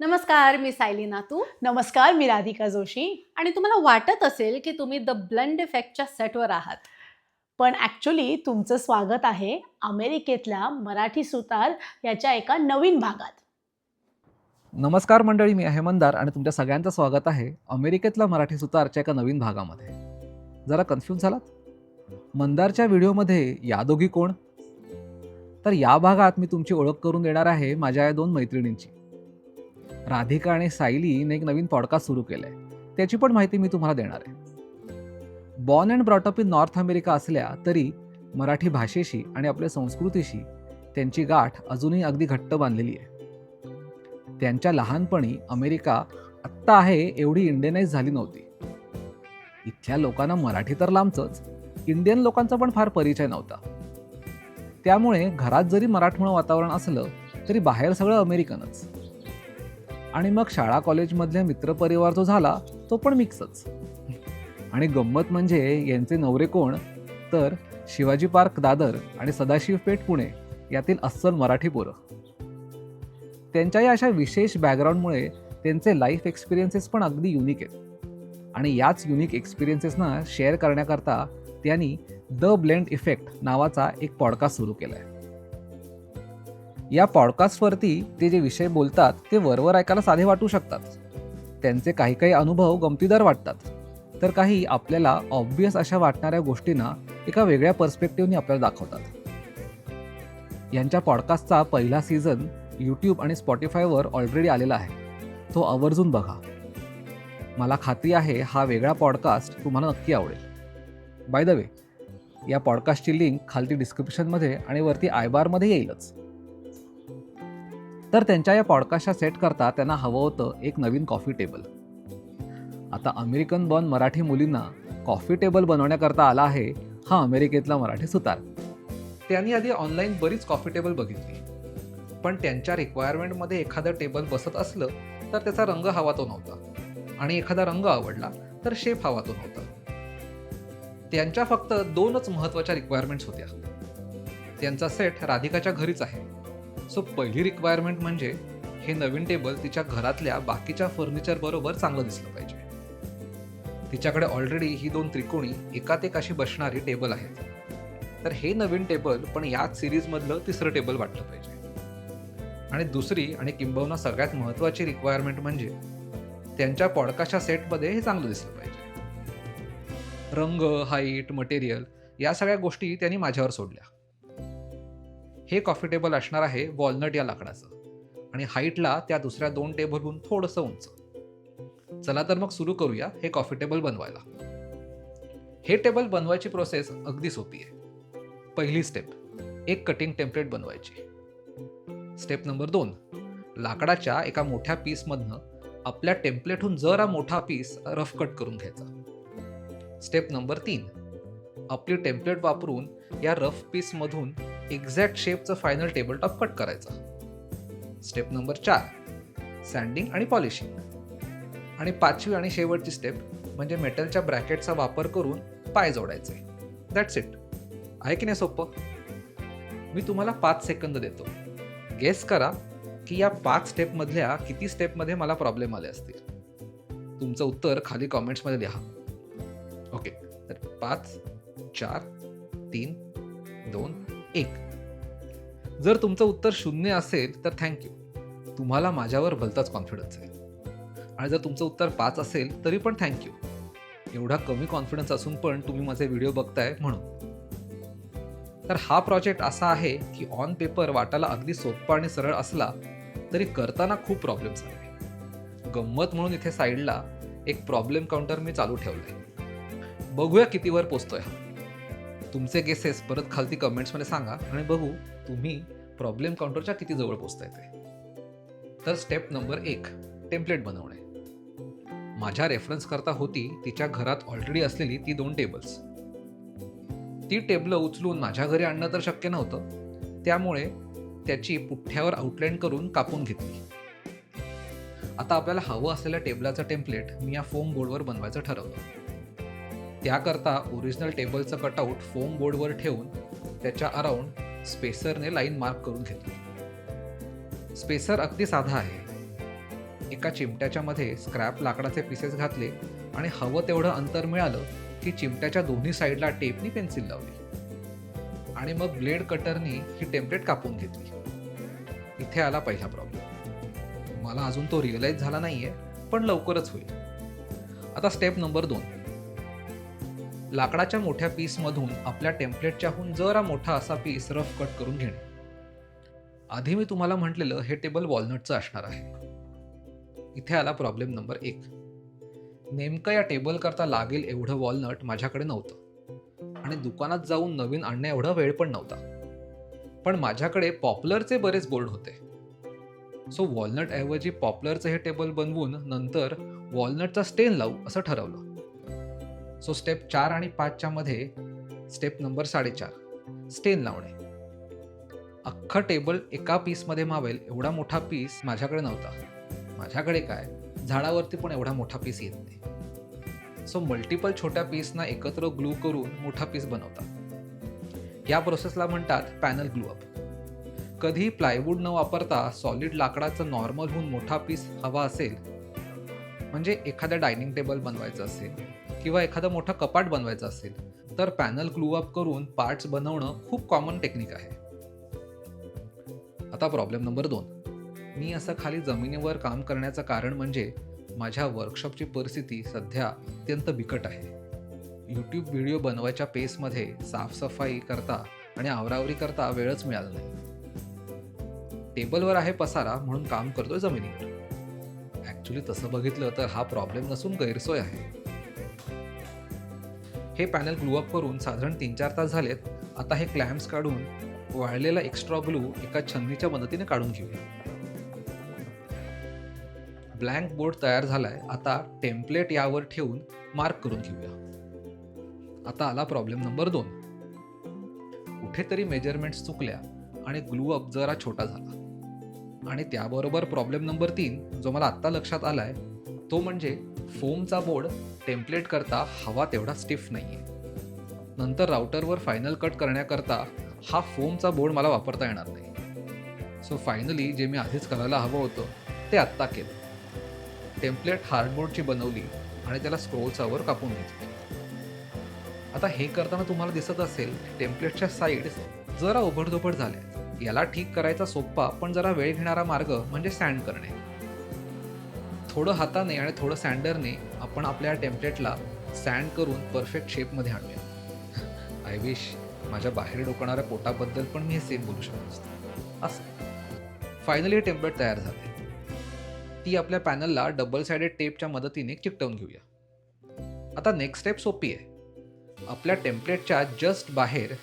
नमस्कार मी सायली नातू. नमस्कार मी राधिका जोशी. आणि तुम्हाला वाटत असेल की तुम्ही द ब्लंड इफेक्टच्या सेटवर आहात. पण ॲक्च्युली तुमचं स्वागत आहे अमेरिकेतल्या मराठी सुतार याच्या एका नवीन भागात. नमस्कार मंडळी मी आहे मंदार आणि तुमच्या सगळ्यांचं स्वागत आहे अमेरिकेतला मराठी सुतारच्या एका नवीन भागामध्ये. जरा कन्फ्यूज झालात? मंदारच्या व्हिडिओमध्ये या दोघी कोण? तर या भागात मी तुमची ओळख करून देणार आहे माझ्या या दोन मैत्रिणींची. राधिका आणि सायलीने एक नवीन पॉडकास्ट सुरू केलं आहे त्याची पण माहिती मी तुम्हाला देणार आहे. Born and brought up in North America असल्या तरी मराठी भाषेशी आणि आपल्या संस्कृतीशी त्यांची गाठ अजूनही अगदी घट्ट बांधलेली आहे. त्यांच्या लहानपणी अमेरिका आत्ता आहे एवढी इंडियनाइज झाली नव्हती. इथल्या लोकांना मराठी तर लांबच इंडियन लोकांचा पण फार परिचय नव्हता. त्यामुळे घरात जरी मराठमोळं वातावरण असलं तरी बाहेर सगळं अमेरिकनच. आणि मग शाळा कॉलेजमधल्या मित्रपरिवार जो झाला तो पण मिक्सच आणि गंमत म्हणजे यांचे नवरे कोण? तर शिवाजी पार्क दादर आणि सदाशिव पेठ पुणे यातील अस्सल मराठी पोरं. त्यांच्या या अशा विशेष बॅकग्राऊंडमुळे त्यांचे लाईफ एक्सपिरियन्सेस पण अगदी युनिक आहेत. आणि याच युनिक एक्सपिरियन्सेसना शेअर करण्याकरता त्यांनी द ब्लेंड इफेक्ट नावाचा एक पॉडकास्ट सुरू केला आहे या पॉडकास्टवरती ते जे विषय बोलतात ते वरवर ऐकायला साधे वाटू शकतात. त्यांचे काही काही अनुभव गमतीदार वाटतात. तर काही आपल्याला ऑब्वियस अशा वाटणाऱ्या गोष्टींना एका वेगळ्या पर्स्पेक्टिव्हने आपल्याला दाखवतात. यांच्या पॉडकास्टचा पहिला सीझन यूट्यूब आणि स्पॉटीफायवर ऑलरेडी आलेला आहे. तो आवर्जून बघा. मला खात्री आहे हा वेगळा पॉडकास्ट तुम्हाला नक्की आवडेल. बाय द वे या पॉडकास्टची लिंक खालती डिस्क्रिप्शनमध्ये आणि वरती आयबारमध्ये येईलच. तर त्यांच्या या पॉडकास्टच्या सेट करता त्यांना हवं होतं एक नवीन कॉफी टेबल. आता अमेरिकन बॉर्न मराठी मुलींना कॉफी टेबल बनवण्याकरता आला आहे हा अमेरिकेतला मराठी सुतार. त्यांनी आधी ऑनलाईन बरीच कॉफी टेबल बघितली. पण त्यांच्या रिक्वायरमेंटमध्ये एखादं टेबल बसत असलं तर त्याचा रंग हवा तो नव्हता. आणि एखादा रंग आवडला तर शेप हवा तो नव्हता. त्यांच्या फक्त दोनच महत्त्वाच्या रिक्वायरमेंट्स होत्या. त्यांचा सेट राधिकाच्या घरीच आहे. सो पहिली रिक्वायरमेंट म्हणजे हे नवीन टेबल तिच्या घरातल्या बाकीच्या फर्निचर बरोबर चांगलं दिसलं पाहिजे. तिच्याकडे ऑलरेडी ही दोन त्रिकोणी एकात एक अशी बसणारी टेबल आहेत. तर हे नवीन टेबल पण याच सिरीजमधलं तिसरं टेबल वाटलं पाहिजे. आणि दुसरी आणि किंबहुना सगळ्यात महत्त्वाची रिक्वायरमेंट म्हणजे त्यांच्या पॉडकाशा सेटमध्ये हे चांगलं दिसलं पाहिजे. रंग हाईट मटेरियल या सगळ्या गोष्टी त्यांनी माझ्यावर सोडल्या. हे कॉफी टेबल असणार आहे वॉलनट या लाकडाचं. आणि हाईटला त्या दुसऱ्या दोन टेबलहून थोडंसं उंच. चला तर मग सुरू करूया हे कॉफी टेबल बनवायला. हे टेबल बनवायची प्रोसेस अगदी सोपी आहे. पहिली स्टेप एक कटिंग टेम्पलेट बनवायची. स्टेप नंबर दोन लाकडाच्या एका मोठ्या पीसमधनं आपल्या टेम्पलेटहून जरा मोठा पीस रफ कट करून घ्यायचा. स्टेप नंबर तीन आपली टेम्पलेट वापरून या रफ पीसमधून एक्झॅक्ट शेपचं फायनल टेबल टॉप कट करायचा. स्टेप नंबर चार सँडिंग आणि पॉलिशिंग आणि पाचवी आणि शेवटची स्टेप म्हणजे मेटलच्या ब्रॅकेटचा वापर करून पाय जोडायचे. दॅट्स इट आहे की नाही सोपं? मी तुम्हाला पाच सेकंद देतो. गेस करा की या पाच स्टेपमधल्या किती स्टेपमध्ये मला प्रॉब्लेम आले असतील. तुमचं उत्तर खाली कॉमेंट्समध्ये लिहा. ओके तर पाच चार तीन दोन एक. जर तुमचं उत्तर शून्य असेल तर थँक्यू तुम्हाला माझ्यावर भलताच कॉन्फिडन्स आहे. आणि जर तुमचं उत्तर पाच असेल तरी पण थँक्यू एवढा कमी कॉन्फिडन्स असून पण तुम्ही माझे व्हिडिओ बघताय म्हणून. तर हा प्रोजेक्ट असा आहे की ऑन पेपर वाटायला अगदी सोपा आणि सरळ असला तरी करताना खूप प्रॉब्लेम्स आले गंमत म्हणून इथे साईडला एक प्रॉब्लेम काउंटर मी चालू ठेवलंय. बघूया कितीवर पोचतोय हा. तुमचे गेसेस परत खालती कमेंट्समध्ये सांगा आणि बघू तुम्ही प्रॉब्लेम काउंटरच्या किती जवळ पोचताय ते. तर स्टेप नंबर एक टेम्पलेट बनवणे. माझ्या रेफरन्स करता होती तिच्या घरात ऑलरेडी असलेली ती दोन टेबल्स ती टेबलं उचलून माझ्या घरी आणणं तर शक्य नव्हतं. त्यामुळे त्याची पुठ्ठ्यावर आउटलाईन करून कापून घेतली. आता आपल्याला हवं असलेल्या टेबलाचं टेम्पलेट मी या फोम बोर्डवर बनवायचं ठरवलं. त्याकरता ओरिजिनल टेबलचं कटआउट फोम बोर्डवर ठेवून त्याच्या अराउंड स्पेसरने लाईन मार्क करून घेतली. स्पेसर अगदी साधा आहे. एका चिमट्याच्या मध्ये स्क्रॅप लाकडाचे पीसेस घातले आणि हवं तेवढं अंतर मिळालं की चिमट्याच्या दोन्ही साईडला टेपनी पेन्सिल लावली. आणि मग ब्लेड कटरनी ही टेम्पलेट कापून घेतली. इथे आला पहिला प्रॉब्लेम मला अजून तो रिअलाईज झाला नाहीये पण लवकरच होईल. आता स्टेप नंबर दोन. लाकडाच्या मोठ्या पीसमधून आपल्या टेम्पलेटच्याहून जरा मोठा असा पीस रफ कट करून घेणे. आधी मी तुम्हाला म्हटलेलं हे टेबल वॉलनटचं असणार आहे. इथे आला प्रॉब्लेम नंबर एक. नेमकं या टेबल करता लागेल एवढं वॉलनट माझ्याकडे नव्हतं. आणि दुकानात जाऊन नवीन आणण्या एवढा वेळ पण नव्हता. पण माझ्याकडे पॉपलरचे बरेच बोर्ड होते. सो वॉलनट ऐवजी हे टेबल बनवून नंतर वॉलनटचा स्टेन लावू असं ठरवलं. सो स्टेप चार आणि पाचच्या मध्ये स्टेप नंबर साडेचार. स्टेन लावणे. अख्खं टेबल एका पीसमध्ये मावेल एवढा मोठा पीस माझ्याकडे नव्हता. माझ्याकडे काय? झाडावरती पण एवढा मोठा पीस येत नाही. सो मल्टिपल छोट्या पीसना एकत्र ग्लू करून मोठा पीस बनवतात. या प्रोसेसला म्हणतात पॅनल ग्लू अप कधी प्लायवूड न वापरता सॉलिड लाकडाचं नॉर्मल होऊन मोठा पीस हवा असेल म्हणजे एखाद्या डायनिंग टेबल बनवायचं असेल किंवा एखादा मोठा कपाट बनवायचा असेल तर पॅनल ग्लू अप करून पार्ट्स बनवणं खूप कॉमन टेक्निक आहे. आता प्रॉब्लेम नंबर दोन. मी असं खाली जमिनीवर काम करण्याचं कारण म्हणजे माझ्या वर्कशॉपची परिस्थिती सध्या अत्यंत बिकट आहे. यूट्यूब व्हिडिओ बनवायच्या पेसमध्ये साफसफाई करता आणि आवरावरी करता वेळच मिळाला नाही. टेबलवर आहे पसारा म्हणून काम करतोय जमिनीवर. ॲक्च्युली तसं बघितलं तर हा प्रॉब्लेम नसून गैरसोय आहे. हे पॅनल ग्लू अप करून साधारण तीन चार तास झालेत. आता हे क्लॅम्प्स काढून वाळलेला एक्स्ट्रा ग्लू एका छन्नीच्या मदतीने काढून घेऊया. ब्लँक बोर्ड तयार झालाय. आता टेम्पलेट यावर ठेवून मार्क करून घेऊया. आता आला प्रॉब्लेम नंबर दोन. कुठेतरी मेजरमेंट्स चुकल्या आणि ग्लू अप जरा छोटा झाला. आणि त्याबरोबर प्रॉब्लेम नंबर तीन जो मला आत्ता लक्षात आलाय तो म्हणजे फोमचा बोर्ड टेम्पलेट करता हवा तेवढा स्टिफ नाही आहे नंतर राउटरवर फायनल कट करण्याकरता हा फोमचा बोर्ड मला वापरता येणार नाही. सो फायनली जे मी आधीच करायला हवं होतं ते आत्ता केलं. टेम्पलेट हार्डबोर्डची बनवली आणि त्याला स्क्रोल्सावर कापून घेतली. आता हे करताना तुम्हाला दिसत असेल टेम्पलेटच्या साईड्स जरा ओबडधोबड झाल्या याला ठीक करायचा सोपा पण जरा वेळ घेणारा मार्ग म्हणजे सँड करणे. थोडं हाताने आणि थोडं सँडरने आपण आपल्या टेम्पलेटला सँड करून परफेक्ट शेपमध्ये आणूया. आय विश माझ्या बाहेर डोकणाऱ्या पोटाबद्दल पण मी हे सेम बोलू शकत असतो असं. फायनली हे टेम्पलेट तयार झाले ती आपल्या पॅनलला डबल सायडेड टेपच्या मदतीने चिकटवून घेऊया. आता नेक्स्ट स्टेप सोपी आहे. आपल्या टेम्पलेटच्या जस्ट बाहेर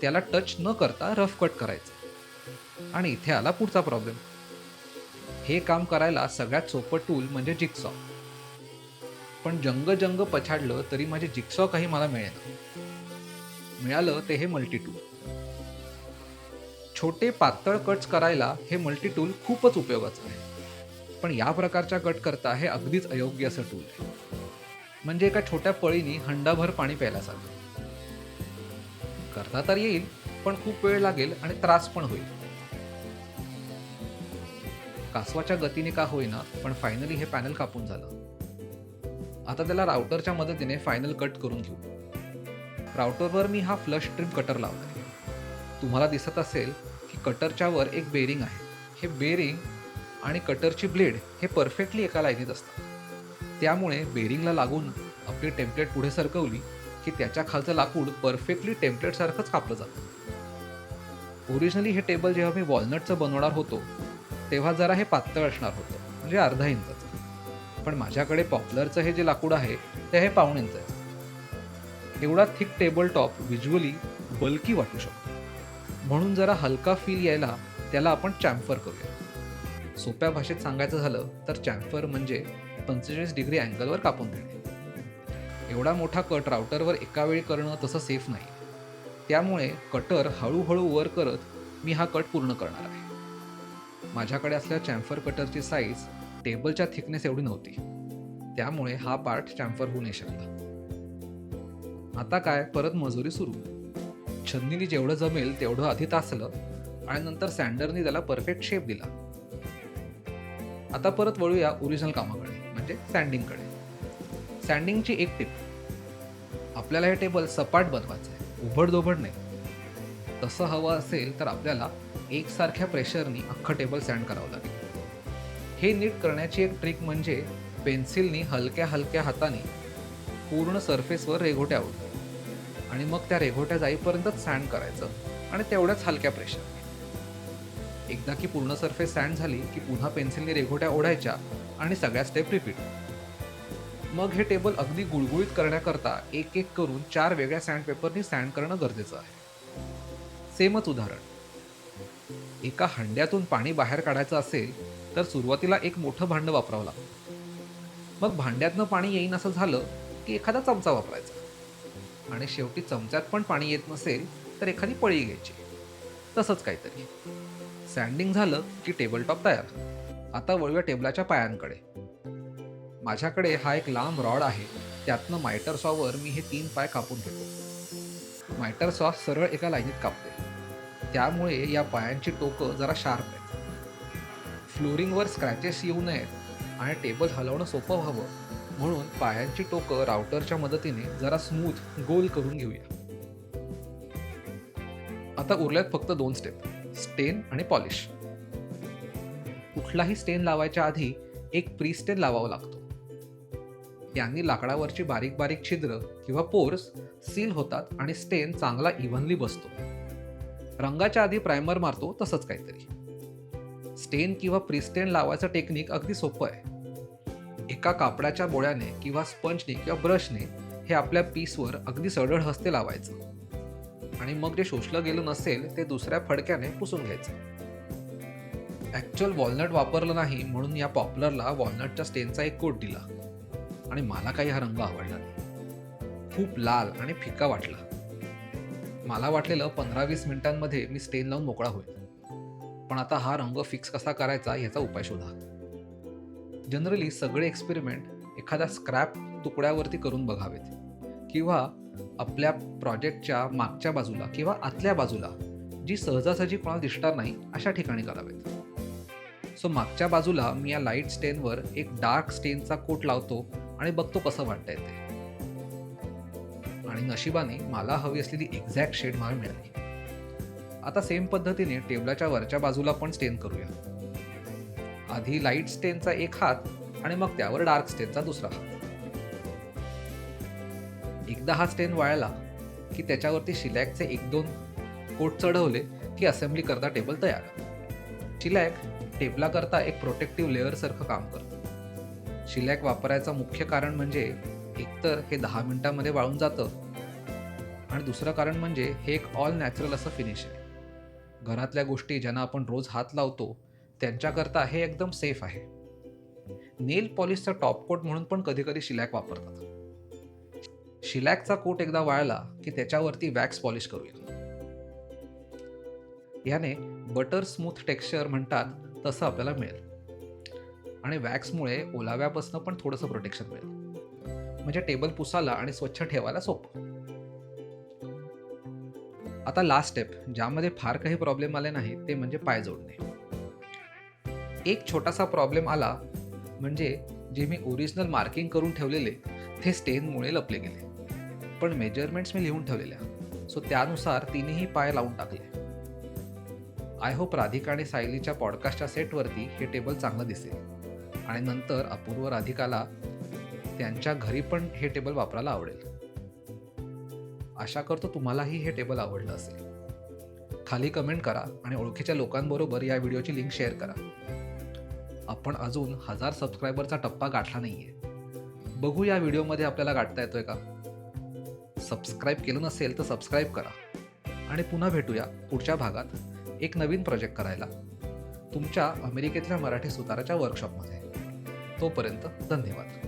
त्याला टच न करता रफ कट करायचं. आणि इथे आला पुढचा प्रॉब्लेम हे काम करायला सगळ्यात सोपं टूल म्हणजे जिक्सॉ पण जंग जंग पछाडलं तरी माझे जिक्सॉ काही मला मिळेल मिळालं ते हे मल्टी टूल छोटे पातळ कट्स करायला हे मल्टी टूल खूपच उपयोगाचं आहे. पण या प्रकारच्या कट करता हे अगदीच अयोग्य असं टूल आहे. म्हणजे एका छोट्या पळीने हंडाभर पाणी प्यायला चालतं करता तर येईल पण खूप वेळ लागेल आणि त्रास पण होईल. कासवाच्या गतीने का होईना पण फायनली हे पॅनल कापून झालं. आता त्याला राउटरच्या मदतीने फायनल कट करून घेऊ. राउटरवर मी हा फ्लश ट्रिम कटर लावला तुम्हाला दिसत असेल की कटरच्या वर एक बेरिंग आहे. हे बेरिंग आणि कटरची ब्लेड हे परफेक्टली एका लाईनीत असतात. त्यामुळे बेरिंगला लागून आपली टेम्पलेट पुढे सरकवली की त्याच्या खालचं लाकूड परफेक्टली टेम्पलेटसारखंच कापलं जातं. ओरिजिनली हे टेबल जेव्हा मी वॉलनटचं बनवणार होतो तेव्हा जरा हे पातळ असणार होतं म्हणजे अर्धा इंचाचं पण माझ्याकडे पॉप्युलरचं हे जे लाकूड आहे ते हे पाऊण इंचाचं एवढा thick table top visually bulky वाटू शकतो. म्हणून जरा हलका फील यायला त्याला आपण चॅम्फर करूया. सोप्या भाषेत सांगायचं झालं तर चॅम्फर म्हणजे पंचेचाळीस डिग्री अँगलवर कापून देणे. एवढा मोठा कट राउटरवर एका वेळी करणं तसं सेफ नाही. त्यामुळे कटर हळूहळू वर करत मी हा कट पूर्ण करणार आहे. माझ्याकडे असल्या चॅम्फर कटरची साईज टेबलच्या थिकनेस एवढी नव्हती. त्यामुळे हा पार्ट चॅम्फर होऊ नाही शकला. आता काय? परत मजुरी सुरू. छन्नीनी जेवढं जमेल तेवढं आधी तासलं आणि नंतर सँडरनी त्याला परफेक्ट शेप दिला. आता परत वळूया ओरिजिनल कामाकडे म्हणजे सँडिंगकडे सँडिंगची एक टिप आपल्याला हे टेबल सपाट बनवायचं आहे उघड नाही. तसं हवं असेल तर आपल्याला एकसारख्या प्रेशरनी अख्खं टेबल सँड करावं लागेल. हे नीट करण्याची एक ट्रिक म्हणजे पेन्सिलनी हलक्या हलक्या हाताने पूर्ण सरफेसवर रेघोट्या आवडतात आणि मग त्या रेघोट्या जाईपर्यंतच सँड करायचं आणि तेवढ्याच हलक्या प्रेशर एकदा की पूर्ण सरफेस सँड झाली की पुन्हा पेन्सिलने रेघोट्या ओढायच्या आणि सगळ्या स्टेप रिपीट मग हे टेबल अगदी गुळगुळीत करण्याकरता एक एक करून चार वेगळ्या सँड पेपरनी सँड करणं गरजेचं आहे. सेमच उदाहरण. एका हंड्यातून पाणी बाहेर काढायचं असेल तर सुरुवातीला एक मोठं भांडं वापरावं लागतं. मग भांड्यातनं पाणी येईन असं झालं की एखादा चमचा वापरायचा. आणि शेवटी चमच्यात पण पाणी येत नसेल तर एखादी पळी घ्यायची. तसंच काहीतरी. सँडिंग झालं की टेबल टॉप तयार. आता वळूया टेबलाच्या पायांकडे. माझ्याकडे हा एक लांब रॉड आहे त्यातनं मायटर सॉवर मी हे तीन पाय कापून घेतो. मायटर सॉ सरळ एका लाईनीत कापते. त्यामुळे या पायांची टोकं जरा शार्प आहेत. फ्लोरिंगवर स्क्रॅचेस येऊ नयेत आणि टेबल हलवणं सोपं व्हावं. म्हणून पायांची टोकं राउटरच्या मदतीने जरा स्मूथ गोल करून घेऊया. आता उरल्यात फक्त दोन स्टेप स्टेन आणि पॉलिश कुठलाही स्टेन लावायच्या आधी एक प्री स्टेन लावावा लागतो. यांनी लाकडावरची बारीक बारीक छिद्र किंवा पोर्स सील होतात आणि स्टेन चांगला इव्हनली बसतो. रंगाच्या आधी प्रायमर मारतो तसंच काहीतरी. स्टेन किंवा प्रिस्टेन लावायचं टेक्निक अगदी सोपं आहे. एका कापडाच्या बोळ्याने किंवा स्पंजने किंवा ब्रशने हे आपल्या पीसवर अगदी सरळ हस्ते लावायचं. आणि मग जे शोषलं गेलं नसेल ते दुसऱ्या फडक्याने पुसून घ्यायचं. ॲक्च्युअल वॉलनट वापरलं नाही म्हणून या पॉपलरला वॉलनटच्या स्टेनचा एक कोट दिला. आणि मला काही हा रंग आवडला नाही. खूप लाल आणि फिका वाटला. मला वाटलेलं पंधरा वीस मिनिटांमध्ये मी स्टेन लावून मोकळा होईल. पण आता हा रंग फिक्स कसा करायचा याचा उपाय शोधा. जनरली सगळे एक्सपेरिमेंट एखाद्या स्क्रॅप तुकड्यावरती करून बघावेत. किंवा आपल्या प्रोजेक्टच्या मागच्या बाजूला किंवा आतल्या बाजूला जी सहजासहजी कोणाला दिसणार नाही अशा ठिकाणी करावेत. सो मागच्या बाजूला मी या लाइट स्टेनवर एक डार्क स्टेनचा कोट लावतो आणि बघतो कसं वाटतंय ते. आणि नशिबाने मला हवी असलेली एक्झॅक्ट शेड मला मिळाली. आता सेम पद्धतीने टेबलाच्या वरच्या बाजूला पण स्टेन करूया. आधी लाइट स्टेनचा एक हात आणि मग त्यावर डार्क स्टेनचा दुसरा हात. एकदा हा स्टेन वाळला की त्याच्यावरती शिलॅकचे एक दोन कोट चढवले की असेंब्ली करता टेबल तयार. शिलॅक टेबला करता एक प्रोटेक्टिव्ह लेअरसारखं काम करतं. शिलॅक वापरायचं मुख्य कारण म्हणजे एकतर हे दहा मिनिटांमध्ये वाळून जातं आणि दुसरं कारण म्हणजे हे एक ऑल नॅचरल असं फिनिश आहे. घरातल्या गोष्टी ज्यांना आपण रोज हात लावतो त्यांच्याकरता हे एकदम सेफ आहे. नेल पॉलिशचा टॉप कोट म्हणून पण कधी कधी शिलॅक वापरतात. शिलॅकचा कोट एकदा वाळला की त्याच्यावरती वॅक्स पॉलिश करूया. याने बटर स्मूथ टेक्स्चर म्हणतात तसं आपल्याला मिळेल. आणि वॅक्समुळे ओलाव्यापासून पण थोडंसं प्रोटेक्शन मिळेल. म्हणजे टेबल पुसायला आणि स्वच्छ ठेवायला सोपं. आता लास्ट स्टेप ज्यामध्ये फार काही प्रॉब्लेम आले नाही ते म्हणजे पाय जोडणे. एक छोटासा प्रॉब्लेम आला म्हणजे जे मी ओरिजिनल मार्किंग करून ठेवलेले ते स्टेनमुळे लपले गेले. पण मेजरमेंट्स मी लिहून ठेवलेल्या. सो त्यानुसार तिनेही पाय लावून टाकले. आय होप राधिका आणि सायलीच्या पॉडकास्टच्या सेटवरती हे टेबल चांगलं दिसेल. आणि नंतर अपूर्व राधिकाला त्यांच्या घरी पण हे टेबल वापरायला आवडेल. आशा करतो तुम्हालाही हे टेबल आवडलं असेल. खाली कमेंट करा आणि ओळखीच्या लोकांबरोबर या व्हिडिओची लिंक शेअर करा. आपण अजून हजार सबस्क्रायबरचा टप्पा गाठला नाही आहे बघू या व्हिडिओमध्ये आपल्याला गाठता येतोय का? सबस्क्राईब केलं नसेल तर सबस्क्राईब करा. आणि पुन्हा भेटूया पुढच्या भागात एक नवीन प्रोजेक्ट करायला. तुमच्या अमेरिकेतल्या मराठी सुताराच्या वर्कशॉपमध्ये तोपर्यंत धन्यवाद.